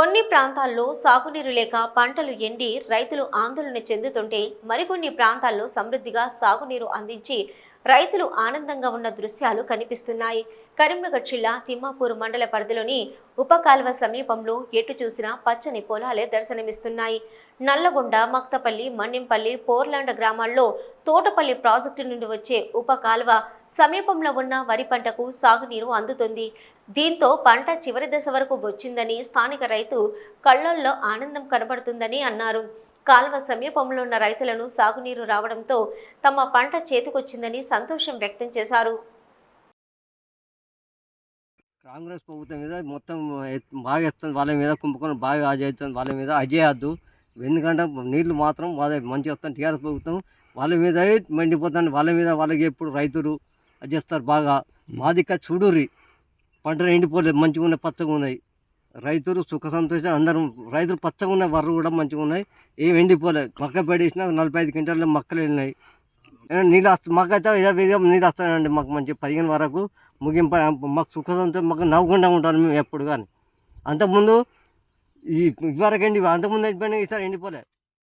కొన్ని ప్రాంతాల్లో సాగునీరు లేక పంటలు ఎండి రైతులు ఆందోళన చెందుతుంటే మరికొన్ని ప్రాంతాల్లో సమృద్ధిగా సాగునీరు అందించి రైతులు ఆనందంగా ఉన్న దృశ్యాలు కనిపిస్తున్నాయి. కరీంనగర్ జిల్లా తిమ్మాపూర్ మండల పరిధిలోని ఉపకాల్వ సమీపంలో ఎటు చూసినా పచ్చని పొలాలే దర్శనమిస్తున్నాయి. నల్లగొండ మక్తపల్లి మన్నింపల్లి పోర్లాండ గ్రామాల్లో తోటపల్లి ప్రాజెక్టు నుండి వచ్చే ఉపకాల్వ సమీపంలో ఉన్న వరి పంటకు సాగునీరు అందుతుంది. దీంతో పంట చివరి దశ వరకు వచ్చిందని స్థానిక రైతు కళ్ళల్లో ఆనందం కనబడుతుందని అన్నారు. కాల్వ సమీపంలో ఉన్న రైతులను సాగునీరు రావడంతో తమ పంట చేతికొచ్చిందని సంతోషం వ్యక్తం చేశారు. కాంగ్రెస్ ప్రభుత్వం మీద మొత్తం బాగా ఎత్తుంది వాళ్ళ మీద కుంభకోణం బాగా చేస్తుంది. వాళ్ళ మీద అజేయద్దు ఎందుకంటే నీళ్ళు మాత్రం వాళ్ళ మంచిగా వస్తుంది. టీఆర్ఎస్ ప్రభుత్వం వాళ్ళ మీద మండిపోతుంది. వాళ్ళ మీద వాళ్ళకి ఎప్పుడు రైతులు అది చేస్తారు బాగా మాదిక్క చూడురి. పంటలు ఎండిపోలేదు. మంచిగా ఉన్నాయి పచ్చగా ఉన్నాయి రైతులు సుఖ సంతోషం అందరం రైతులు పచ్చగా ఉన్నాయి వర్రు కూడా మంచిగా ఉన్నాయి. ఏం ఎండిపోలేదు మక్క పడేసినా నలభై ఐదు క్వింటాలు మక్కలు వెళ్ళినాయి నీళ్ళు వస్తా మాకు అయితే ఏదో విధంగా నీళ్ళు వస్తాయండి మాకు మంచి పదిహేను వరకు ముగింపు మాకు సుఖ సంతోషం మాకు నవ్వుకుండా ఉంటాను మేము ఎప్పుడు కానీ. అంతకుముందు ఈ ఇదివరకు ఎండి అంతకుముందు ఎండిపోయినా ఈసారి ఎండిపోలే.